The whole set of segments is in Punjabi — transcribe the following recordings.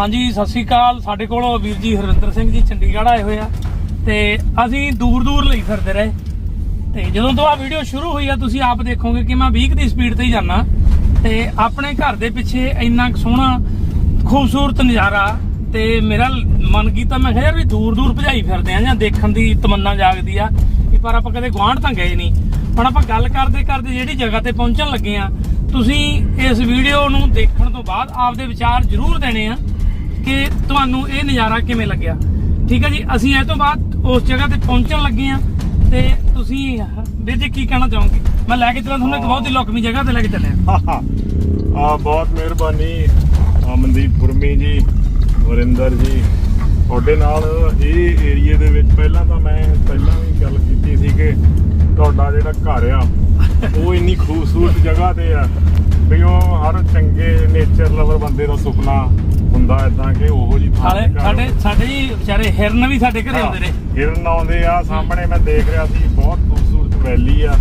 ਹਾਂਜੀ, ਸਤਿ ਸ੍ਰੀ ਅਕਾਲ। ਸਾਡੇ ਕੋਲ ਵੀਰ ਜੀ ਹਰਿੰਦਰ ਸਿੰਘ ਜੀ, ਚੰਡੀਗੜ੍ਹ ਆਏ ਹੋਏ ਆ। ਤੇ ਅਸੀਂ ਦੂਰ ਦੂਰ ਲਈ ਫਿਰਦੇ ਰਹੇ। ਤੇ ਜਦੋਂ ਤੋਂ ਆ ਵੀਡੀਓ ਸ਼ੁਰੂ ਹੋਈ ਆ, ਤੁਸੀਂ ਆਪ ਦੇਖੋਗੇ ਕਿ ਮੈਂ 20 ਦੀ ਸਪੀਡ ਤੇ ਹੀ ਜਾਣਾ ਤੇ ਆਪਣੇ ਘਰ ਦੇ ਪਿੱਛੇ ਇੰਨਾ ਕੁ ਸੋਹਣਾ, ਖੂਬਸੂਰਤ ਨਜ਼ਾਰਾ ਤੇ ਮੇਰਾ ਮਨ ਕੀਤਾ, ਮੈਂ ਕਿਹਾ ਯਾਰ ਵੀ ਦੂਰ ਦੂਰ ਭਜਾਈ ਫਿਰਦੇ ਆ ਜਾਂ ਦੇਖਣ ਦੀ ਤਮੰਨਾ ਜਾਗਦੀ ਆ ਪਰ ਆਪਾਂ ਕਦੇ ਗੁਆਂਢ ਤਾਂ ਗਏ ਨਹੀਂ ਹੁਣ ਆਪਾਂ ਗੱਲ ਕਰਦੇ ਕਰਦੇ ਜਿਹੜੀ ਜਗ੍ਹਾ ਤੇ ਪਹੁੰਚਣ ਲੱਗੇ ਆ, ਤੁਸੀਂ ਇਸ ਵੀਡੀਓ ਨੂੰ ਦੇਖਣ ਤੋਂ ਬਾਅਦ ਆਪਦੇ ਵਿਚਾਰ ਜ਼ਰੂਰ ਦੇਣੇ ਆ। ਤੁਹਾਨੂੰ ਇਹ ਨਜ਼ਾਰਾ ਕਿਵੇਂ ਲੱਗਿਆ? ਠੀਕ ਹੈ ਜੀ, ਅਸੀਂ ਇਹ ਤੋਂ ਬਾਅਦ ਉਸ ਜਗ੍ਹਾ ਤੇ ਪਹੁੰਚਣ ਲੱਗੇ ਆ ਤੇ ਤੁਸੀਂ, ਵੀਰ ਜੀ, ਕੀ ਕਹਿਣਾ ਚਾਹੋਗੇ? ਮੈਂ ਲੈ ਕੇ ਚੱਲਾਂ, ਤੁਹਾਨੂੰ ਇੱਕ ਬਹੁਤ ਹੀ ਲੁਕਵੀਂ ਜਗ੍ਹਾ ਤੇ ਲੈ ਕੇ ਚੱਲਿਆ। ਆ, ਬਹੁਤ ਮਿਹਰਬਾਨੀ ਅਮਨਦੀਪ ਗੁਰਮੀ ਜੀ, ਵਰਿੰਦਰ ਜੀ। ਤੁਹਾਡੇ ਨਾਲ ਇਹ ਏਰੀਏ ਦੇ ਵਿੱਚ ਪਹਿਲਾਂ ਤਾਂ ਮੈਂ ਪਹਿਲਾਂ ਵੀ ਗੱਲ ਕੀਤੀ ਸੀ ਕਿ ਤੁਹਾਡਾ ਜਿਹੜਾ ਘਰ ਆ, ਉਹ ਇੰਨੀ ਖੂਬਸੂਰਤ ਜਗ੍ਹਾ ਤੇ ਆ ਵੀ ਉਹ ਹਰ ਚੰਗੇ ਨੇਚਰ ਲਵਰ ਬੰਦੇ ਦਾ ਸੁਪਨਾ ਹੁੰਦਾ ਇਦਾਂ ਕਿ ਉਹੋ ਜੀ ਥਾਂ ਤੇ ਘਰ ਸਾਡੇ ਸਾਡੇ ਜੀ ਵਿਚਾਰੇ ਹਿਰਨ ਵੀ ਸਾਡੇ ਘਰੇ ਆਉਂਦੇ ਨੇ। ਹਿਰਨ ਆਉਂਦੇ ਆ ਸਾਹਮਣੇ ਮੈਂ ਦੇਖ ਰਿਹਾ ਸੀ ਬਹੁਤ ਖੂਬਸੂਰਤ ਵੈਲੀ ਆ।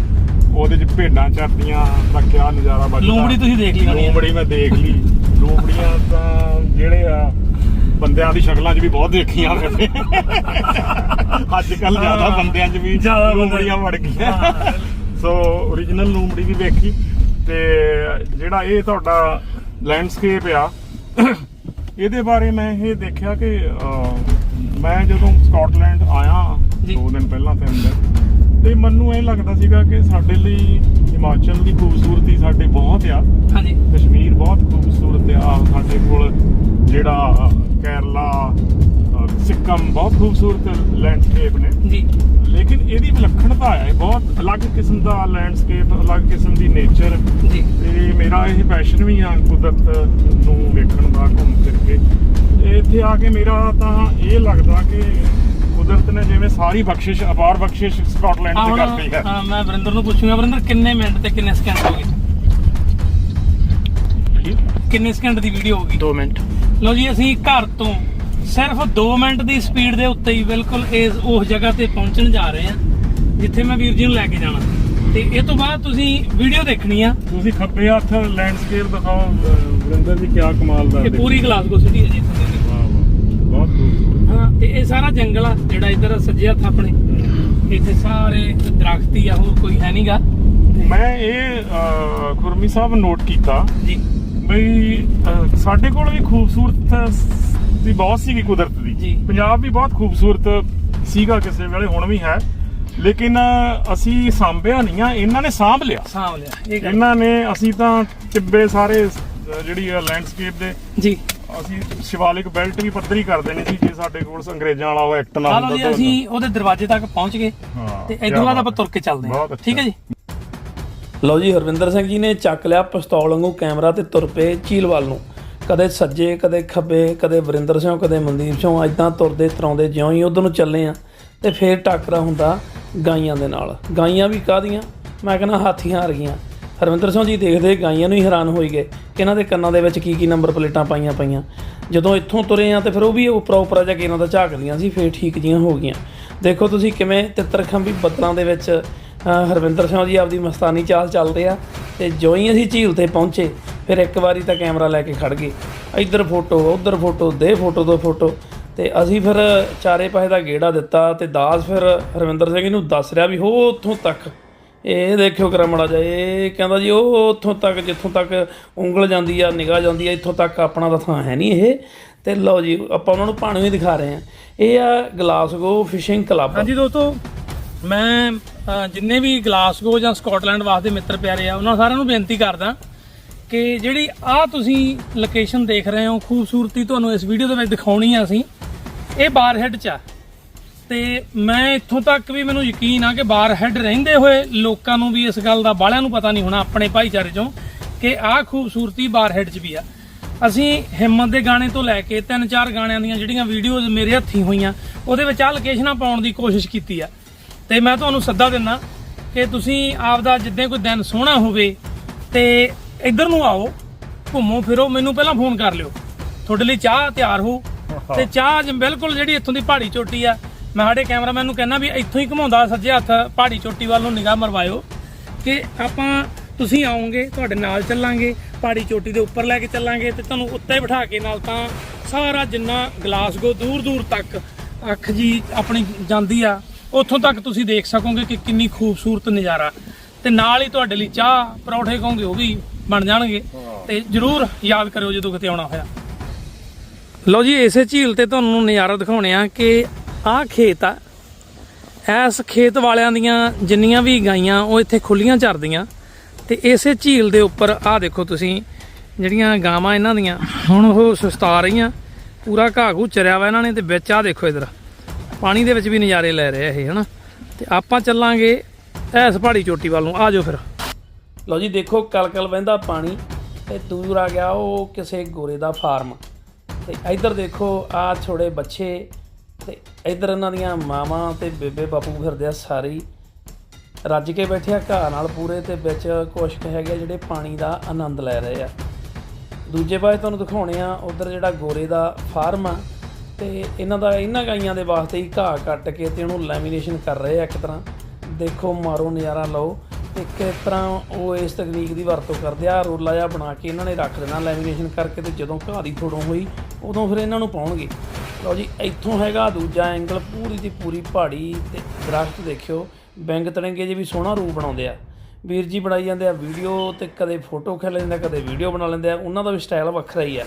ਉਹਦੇ ਚ ਭੇਡਾਂ ਚਰਦੀਆਂ ਦਾ ਕਿਆ ਨਜ਼ਾਰਾ ਬਚਦਾ ਲੂੰਬੜੀ ਤੁਸੀਂ ਦੇਖ ਲਈ ਹੋਣੀ ਆ। ਲੂੰਬੜੀ ਮੈਂ ਦੇਖ ਲਈ। ਲੂੰਬੜੀਆਂ ਤਾਂ ਜਿਹੜੇ ਆ ਬੰਦਿਆਂ ਦੀ ਸ਼ਕਲਾਂ 'ਚ ਵੀ ਬਹੁਤ ਦੇਖੀਆਂ ਵੈਸੇ ਅੱਜ ਕੱਲ ਜ਼ਿਆਦਾ ਹਾਂ। ਬੰਦਿਆਂ 'ਚ ਵੀ ਜ਼ਿਆਦਾ ਬੰਦੇ- ਲੂੰਬੜੀਆਂ ਵੜ ਗਈਆਂ। ਹਾਂ। ਸੋ origignal ਲੂੰਬੜੀ ਵੀ ਵੇਖੀ। ਤੇ ਜਿਹੜਾ ਇਹ ਤੁਹਾਡਾ ਲੈਂਡਸਕੇਪ ਆ ਇਹਦੇ ਬਾਰੇ ਮੈਂ ਇਹ ਦੇਖਿਆ ਕਿ ਮੈਂ ਜਦੋਂ ਸਕਾਟਲੈਂਡ ਆਇਆ। ਦੋ ਦਿਨ ਪਹਿਲਾਂ ਤਿੰਨ ਦਿਨ ਤੇ ਮੈਨੂੰ ਇਹ ਲੱਗਦਾ ਸੀਗਾ ਕਿ ਸਾਡੇ ਲਈ ਹਿਮਾਚਲ ਦੀ ਖੂਬਸੂਰਤੀ ਸਾਡੇ ਬਹੁਤ ਆ। ਹਾਂਜੀ। ਕਸ਼ਮੀਰ ਬਹੁਤ ਖੂਬਸੂਰਤ ਆ ਸਾਡੇ ਕੋਲ ਜਿਹੜਾ ਕੇਰਲਾ ਸਿੱਕਮ ਬਹੁਤ ਖੂਬਸੂਰਤ ਲੈਂਡਸਕੇਪ ਨੇ। ਜੀ। ਲੇਕਿਨ ਇਹਦੀ ਵਿਲੱਖਣਤਾ ਹੈ ਬਹੁਤ ਅਲੱਗ ਕਿਸਮ ਦਾ ਲੈਂਡਸਕੇਪ ਅਲੱਗ ਕਿਸਮ ਦੀ ਨੇਚਰ ਜੀ। ਤੇ ਮੇਰਾ ਇਹ ਪੈਸ਼ਨ ਵੀ ਆ ਕੁਦਰਤ ਨੂੰ ਵੇਖਣ ਦਾ ਘੁੰਮ ਫਿਰ ਕੇ। ਤੇ ਇੱਥੇ ਆ ਕੇ ਮੇਰਾ ਤਾਂ ਇਹ ਲੱਗਦਾ ਕਿ ਕੁਦਰਤ ਨੇ ਜਿਵੇਂ ਸਾਰੀ ਬਖਸ਼ਿਸ਼ ਅਪਾਰ ਬਖਸ਼ਿਸ਼ ਸਕਾਟਲੈਂਡ ਤੇ ਕਰਤੀ ਹੈ। ਹਾਂ, ਮੈਂ ਵਰਿੰਦਰ ਨੂੰ ਪੁੱਛੂੰਗਾ ਵਰਿੰਦਰ ਕਿੰਨੇ ਮਿੰਟ ਤੇ ਕਿੰਨੇ ਸਕਿੰਟ ਹੋ ਗਏ? ਕਿੰਨੇ ਸਕਿੰਟ ਦੀ ਵੀਡੀਓ ਹੋਗੀ 2 ਮਿੰਟ। ਲਓ ਜੀ ਅਸੀਂ ਘਰ ਤੋਂ ਸਿਰਫ 2 ਮਿੰਟ ਦੀ ਸਪੀਡ ਦੇ ਉੱਤੇ ਹੀ ਬਿਲਕੁਲ ਇਸ ਉਸ ਜਗ੍ਹਾ ਤੇ ਪਹੁੰਚਣ ਜਾ ਰਹੇ ਹਾਂ ਜਿੱਥੇ ਮੈਂ ਵੀਰ ਜੀ ਨੂੰ ਲੈ ਕੇ ਜਾਣਾ। ਤੇ ਇਹ ਤੋਂ ਬਾਅਦ ਤੁਸੀਂ ਵੀਡੀਓ ਦੇਖਣੀ ਆ। ਤੁਸੀਂ ਖੱਬੇ ਹੱਥ ਲੈਂਡਸਕੇਪ ਦਿਖਾਓ ਵਰਿੰਦਰ ਜੀ ਕੀ ਕਮਾਲ ਦਾ ਇਹ ਪੂਰੀ ਗਲਾਸਗੋ ਸਿਟੀ ਹੈ ਜੀ। ਵਾਹ ਵਾਹ ਬਹੁਤ ਹਾਂ ਤੇ ਇਹ ਸਾਰਾ ਜੰਗਲ ਆ ਜਿਹੜਾ ਇੱਧਰ ਸੱਜੇ ਹੱਥ ਆਪਣੇ। ਇੱਥੇ ਸਾਰੇ ਦਰਖਤ ਹੀ ਆ ਹੋਰ ਕੋਈ ਹੈ ਨਹੀਂਗਾ ਮੈਂ ਇਹ ਖੁਰਮੀ ਸਾਹਿਬ ਨੋਟ ਕੀਤਾ। ਜੀ। ਬਈ ਸਾਡੇ ਕੋਲ ਵੀ ਖੂਬਸੂਰਤ ਦੀ ਬਹੁਤ ਸੀਗੀ ਕੁਦਰਤ ਜੀ। ਦੀ ਪੰਜਾਬ ਵੀ ਬਹੁਤ ਖੂਬਸੂਰਤ ਸੀਗਾ ਕਿਸੇ ਵੇਲੇ ਹੁਣ ਵੀ ਹੈ। ਲੇਕਿਨ ਅਸੀਂ ਸਾਂਭਿਆ ਨਹੀਂ ਆ ਇਹਨਾਂ ਨੇ ਸਾਂਭ ਲਿਆ। ਸਾਂਭ ਲਿਆ ਇਹਨਾਂ ਨੇ ਅਸੀਂ ਤਾਂ ਟਿੱਬੇ ਸਾਰੇ ਜਿਹੜੀ ਲੈਂਡਸਕੇਪ ਦੇ ਜੀ। ਅਸੀਂ ਸ਼ਿਵਾਲਿਕ ਬੈਲਟ ਵੀ ਪੱਧਰੀ ਕਰ ਦੇਣੀ ਸੀ ਜੇ ਸਾਡੇ ਕੋਲ ਅੰਗਰੇਜ਼ਾਂ ਵਾਲਾ ਉਹ ਐਕਟ ਨਾ ਹੁੰਦਾ ਜੀ ਤਾਂ ਅਸੀਂ ਉਹਦੇ ਦਰਵਾਜ਼ੇ ਤੱਕ ਪਹੁੰਚ ਗਏ ਤੇ ਇਦੋਂ ਬਾਅਦ ਆਪਾਂ। ਤੁਰ ਕੇ ਚੱਲਦੇ ਹਾਂ। ਠੀਕ ਹੈ ਜੀ। ਲਓ ਜੀ ਹਰਵਿੰਦਰ ਸਿੰਘ ਜੀ ਨੇ ਚੱਕ ਲਿਆ ਪਿਸਤੌਲ ਵਾਂਗੂ ਕੈਮਰਾ ਤੇ ਤੁਰ ਪਏ ਝੀਲ ਵੱਲ ਨੂੰ। ਕਦੇ ਸੱਜੇ ਕਦੇ ਖੱਬੇ ਕਦੇ ਵਰਿੰਦਰ ਸਿੰਘ ਕਦੇ ਮਨਦੀਪ ਸਿੰਘ ਇਦਾਂ ਤੁਰਦੇ ਤਰਾਉਂਦੇ ਜਿਉਂ ਹੀ ਉਧਰ ਨੂੰ ਚੱਲੇ ਆ ਤੇ ਫੇਰ ਟੱਕਰਾ ਹੁੰਦਾ ਗਾਈਆਂ ਦੇ ਨਾਲ। ਗਾਈਆਂ ਵੀ ਕਾਹਦੀਆਂ? ਮੈਂ ਕਹਿੰਦਾ ਹਾਥੀਆਂ ਆ ਗਈਆਂ ਹਰਵਿੰਦਰ ਸਿੰਘ ਜੀ ਦੇਖਦੇ ਗਾਈਆਂ ਨੂੰ ਹੀ ਹੈਰਾਨ ਹੋਈ ਗਏ ਕਿ ਇਹਨਾਂ ਦੇ ਕੰਨਾਂ ਦੇ ਵਿੱਚ ਕੀ ਕੀ ਨੰਬਰ ਪਲੇਟਾਂ ਪਾਈਆਂ ਪਈਆਂ। ਜਦੋਂ ਇੱਥੋਂ ਤੁਰੇ ਆ ਤੇ ਫਿਰ ਉਹ ਵੀ ਉਪਰਾ ਉਪਰਾ ਜਾ ਕੇ ਇਹਨਾਂ ਦਾ ਝਾਕਦੀਆਂ ਸੀ ਫੇਰ ਠੀਕ ਜੀਆਂ ਹੋ ਗਈਆਂ। ਦੇਖੋ ਤੁਸੀਂ ਕਿਵੇਂ ਤਿੱਤਰਖੰਬੀ ਬੱਦਲਾਂ ਦੇ ਵਿੱਚ ਅ, ਹਰਵਿੰਦਰ ਸਿੰਘ ਜੀ ਆਪਦੀ ਮਸਤਾਨੀ ਚਾਲ ਚੱਲਦੇ ਆ ਤੇ ਜਿਉਂ ਹੀ ਅਸੀਂ ਝੀਲ ਤੇ ਪਹੁੰਚੇ ਫਿਰ ਇੱਕ ਵਾਰੀ ਤਾਂ ਕੈਮਰਾ ਲੈ ਕੇ ਖੜ ਗਏ। ਇੱਧਰ ਫੋਟੋ, ਉੱਧਰ ਫੋਟੋ, ਦੇ ਫੋਟੋ ਤੋਂ ਫੋਟੋ। ਤੇ ਅਸੀਂ ਫਿਰ ਚਾਰੇ ਪਾਸੇ ਦਾ ਗੇੜਾ ਦਿੱਤਾ ਤੇ ਦਾਸ ਫਿਰ ਹਰਵਿੰਦਰ ਸਿੰਘ ਨੂੰ ਦੱਸ ਰਿਹਾ ਵੀ ਹੋ ਉੱਥੋਂ ਤੱਕ। ਇਹ ਦੇਖਿਓ ਕਰਮੜਾ ਜਾ ਇਹ ਕਹਿੰਦਾ ਜੀ ਉਹ ਉੱਥੋਂ ਤੱਕ, ਜਿੱਥੋਂ ਤੱਕ ਉਂਗਲ ਜਾਂਦੀ ਆ, ਨਿਗਾਹ ਜਾਂਦੀ ਆ, ਇੱਥੋਂ ਤੱਕ ਆਪਣਾ ਤਾਂ ਥਾਂ ਹੈ ਨਹੀਂ ਇਹ। ਤੇ ਲਓ ਜੀ, ਆਪਾਂ ਉਹਨਾਂ ਨੂੰ ਪਾਣੀ ਵੀ ਦਿਖਾ ਰਹੇ ਆ ਇਹ ਆ ਗਲਾਸਗੋ ਫਿਸ਼ਿੰਗ ਕਲੱਬ ਹਾਂਜੀ ਦੋਸਤੋ, ਮੈਂ ਜਿੰਨੇ ਵੀ ਗਲਾਸਗੋ ਜਾਂ ਸਕਾਟਲੈਂਡ ਵਾਸਤੇ ਮਿੱਤਰ ਪਿਆਰੇ ਆ, ਉਹਨਾਂ ਸਾਰਿਆਂ ਨੂੰ ਬੇਨਤੀ ਕਰਦਾ ਕਿ ਜਿਹੜੀ ਆ ਤੁਸੀਂ ਲੋਕੇਸ਼ਨ ਦੇਖ ਰਹੇ ਹੋ, ਖੂਬਸੂਰਤੀ ਤੁਹਾਨੂੰ ਇਸ ਵੀਡੀਓ ਦੇ ਵਿੱਚ ਦਿਖਾਉਣੀ ਆ ਅਸੀਂ। ਇਹ ਬਾਰਹੈਡ ਚ ਆ। ਤੇ ਮੈਂ ਇੱਥੋਂ ਤੱਕ ਵੀ ਮੈਨੂੰ ਯਕੀਨ ਆ ਕਿ ਬਾਰਹੈਡ ਰਹਿੰਦੇ ਹੋਏ ਲੋਕਾਂ ਨੂੰ ਵੀ ਇਸ ਗੱਲ ਦਾ ਬਾਹਲਿਆਂ ਨੂੰ ਪਤਾ ਨਹੀਂ ਹੋਣਾ, ਆਪਣੇ ਭਾਈਚਾਰੇ ਚੋਂ, ਕਿ ਆਹ ਖੂਬਸੂਰਤੀ ਬਾਰਹੈਡ 'ਚ ਵੀ ਆ। ਅਸੀਂ ਹਿੰਮਤ ਦੇ ਗਾਣੇ ਤੋਂ ਲੈ ਕੇ ਤਿੰਨ ਚਾਰ ਗਾਣਿਆਂ ਦੀਆਂ ਜਿਹੜੀਆਂ ਵੀਡੀਓਜ਼ ਮੇਰੇ ਹੱਥੀਂ ਹੋਈਆਂ, ਉਹਦੇ ਵਿੱਚ ਆਹ ਲੋਕੇਸ਼ਨਾਂ ਪਾਉਣ ਦੀ ਕੋਸ਼ਿਸ਼ ਕੀਤੀ ਆ। ਤੇ ਮੈਂ ਤੁਹਾਨੂੰ ਸੱਦਾ ਦਿੰਦਾ ਕਿ ਤੁਸੀਂ ਆਪਦਾ ਜਿੱਦਾਂ ਕੋਈ ਦਿਨ ਸੋਹਣਾ ਹੋਵੇ ਤੇ ਇੱਧਰ ਨੂੰ ਆਓ ਘੁੰਮੋ ਫਿਰੋ ਮੈਨੂੰ ਪਹਿਲਾਂ ਫੋਨ ਕਰ ਲਿਓ। ਤੁਹਾਡੇ ਲਈ ਚਾਹ ਤਿਆਰ ਹੋ। ਤੇ ਚਾਹ ਜ- ਬਿਲਕੁਲ ਜਿਹੜੀ ਇੱਥੋਂ ਦੀ ਪਹਾੜੀ ਚੋਟੀ ਆ ਮੈਂ ਸਾਡੇ ਕੈਮਰਾਮੈਨ ਨੂੰ ਕਹਿੰਦਾ ਵੀ ਇੱਥੋਂ ਹੀ ਘੁਮਾਉਂਦਾ ਸੱਜੇ ਹੱਥ ਪਹਾੜੀ ਚੋਟੀ ਵੱਲ ਨੂੰ ਨਿਗਾਹ ਮਰਵਾਇਓ ਕਿ ਆਪਾਂ ਤੁਸੀਂ ਆਓਗੇ ਤੁਹਾਡੇ ਨਾਲ ਚੱਲਾਂਗੇ ਪਹਾੜੀ ਚੋਟੀ ਦੇ ਉੱਪਰ ਲੈ ਕੇ ਚੱਲਾਂਗੇ ਤੇ ਤੁਹਾਨੂੰ ਉੱਤੇ ਬਿਠਾ ਕੇ ਨਾਲ ਤਾਂ ਸਾਰਾ ਜਿੰਨਾ ਗਲਾਸਗੋ ਦੂਰ ਦੂਰ ਤੱਕ ਅੱਖ ਜੀ ਆਪਣੀ ਜਾਂਦੀ ਆ ਉੱਥੋਂ ਤੱਕ ਤੁਸੀਂ ਦੇਖ ਸਕੋਗੇ ਕਿ ਕਿੰਨੀ ਖੂਬਸੂਰਤ ਨਜ਼ਾਰਾ। ਤੇ ਨਾਲ ਹੀ ਤੁਹਾਡੇ ਲਈ ਚਾਹ ਪਰੌਠੇ ਕਹੋਗੇ ਉਹ ਵੀ ਬਣ ਜਾਣਗੇ। ਤੇ ਜਰੂਰ ਯਾਦ ਕਰਿਓ ਜਦੋਂ ਕਿਤੇ ਆਉਣਾ ਹੋਇਆ। ਲਓ ਜੀ ਇਸੇ ਝੀਲ ਤੇ ਤੁਹਾਨੂੰ ਨਜ਼ਾਰਾ ਦਿਖਾਉਣੇ ਆ ਕਿ ਆਹ ਖੇਤ ਆ। ਐਸ ਖੇਤ ਵਾਲਿਆਂ ਦੀਆਂ ਜਿੰਨੀਆਂ ਵੀ ਗਾਈਆਂ ਉਹ ਇੱਥੇ ਖੁੱਲੀਆਂ ਚਰਦੀਆਂ। ਤੇ ਇਸੇ ਝੀਲ ਦੇ ਉੱਪਰ ਆਹ ਦੇਖੋ ਤੁਸੀਂ ਜਿਹੜੀਆਂ ਗਾਵਾਂ ਇਹਨਾਂ ਦੀਆਂ। ਹੁਣ ਉਹ ਸੁਸਤਾ ਰਹੀਆਂ। ਪੂਰਾ ਘਾਹ ਘੂ ਚਰਿਆ ਵਾ ਇਹਨਾਂ ਨੇ ਤੇ ਵਿੱਚ ਆਹ ਦੇਖੋ ਇਧਰ। ਪਾਣੀ ਦੇ ਵਿੱਚ ਵੀ ਨਜ਼ਾਰੇ ਲੈ ਰਹੇ ਇਹ ਹਨਾ। ਤੇ ਆਪਾਂ ਚੱਲਾਂਗੇ ਐਸ ਪਹਾੜੀ ਚੋਟੀ ਵੱਲ ਨੂੰ। ਆ ਜਾਓ ਫਿਰ। ਲਓ ਜੀ, ਦੇਖੋ, ਕਲਕਲ ਵਹਿੰਦਾ ਪਾਣੀ ਤੇ ਦੂਰ ਆ ਗਿਆ ਉਹ ਕਿਸੇ ਗੋਰੇ ਦਾ ਫਾਰਮ। ਤੇ ਇੱਧਰ ਦੇਖੋ, ਆ ਛੋੜੇ ਬੱਚੇ ਤੇ ਇੱਧਰ ਇਹਨਾਂ ਦੀਆਂ ਮਾਵਾਂ ਤੇ ਬੇਬੇ ਬਾਪੂ ਫਿਰਦੇ ਆ ਸਾਰੇ। ਰੱਜ ਕੇ ਬੈਠੇ ਆ ਘਾਹ ਨਾਲ ਪੂਰੇ ਤੇ ਵਿੱਚ ਕੁਛ ਹੈਗੇ ਆ ਜਿਹੜੇ ਪਾਣੀ ਦਾ ਆਨੰਦ ਲੈ ਰਹੇ ਆ। ਦੂਜੇ ਪਾਸੇ ਤੁਹਾਨੂੰ ਦਿਖਾਉਣੇ ਆ, ਉਧਰ ਜਿਹੜਾ ਗੋਰੇ ਦਾ ਫਾਰਮ ਆ ਤੇ ਇਹਨਾਂ ਦਾ ਇਹਨਾਂ ਗਾਈਆਂ ਦੇ ਵਾਸਤੇ ਹੀ ਘਾਹ ਕੱਟ ਕੇ ਤੇ ਉਹਨੂੰ ਲੈਮੀਨੇਸ਼ਨ ਕਰ ਰਹੇ ਆ ਇੱਕ ਤਰ੍ਹਾਂ। ਦੇਖੋ, ਮਾਰੋ ਨਜ਼ਾਰਾ ਲਓ। ਇੱਕ ਤਰ੍ਹਾਂ ਉਹ ਇਸ ਤਕਨੀਕ ਦੀ ਵਰਤੋਂ ਕਰਦੇ ਆ ਰੋਲਾ ਜਿਹਾ ਬਣਾ ਕੇ ਇਹਨਾਂ ਨੇ ਰੱਖ ਦੇਣਾ ਲੈਮੀਨੇਸ਼ਨ ਕਰਕੇ ਤੇ ਜਦੋਂ ਘਾਹ ਦੀ ਥੋੜੋਂ ਹੋਈ, ਉਦੋਂ ਫਿਰ ਇਹਨਾਂ ਨੂੰ ਪਾਉਣਗੇ। ਲਓ ਜੀ, ਇੱਥੋਂ ਹੈਗਾ ਦੂਜਾ ਐਂਗਲ ਪੂਰੀ ਦੀ ਪੂਰੀ ਪਹਾੜੀ ਤੇ ਦਰਖਤ ਦੇਖਿਓ, ਬੈਂਗ ਤੜੰਗੇ ਜੇ ਵੀ ਸੋਹਣਾ ਰੂਪ ਬਣਾਉਂਦੇ ਆ। ਵੀਰ ਜੀ ਬਣਾਈ ਜਾਂਦੇ ਆ ਵੀਡੀਓ ਤੇ ਕਦੇ ਫੋਟੋ ਖਿੱਚ ਲੈਂਦੇ ਆ, ਕਦੇ ਵੀਡੀਓ ਬਣਾ ਲੈਂਦੇ ਆ, ਉਹਨਾਂ ਦਾ ਵੀ ਸਟਾਈਲ ਵੱਖਰਾ ਹੀ ਆ।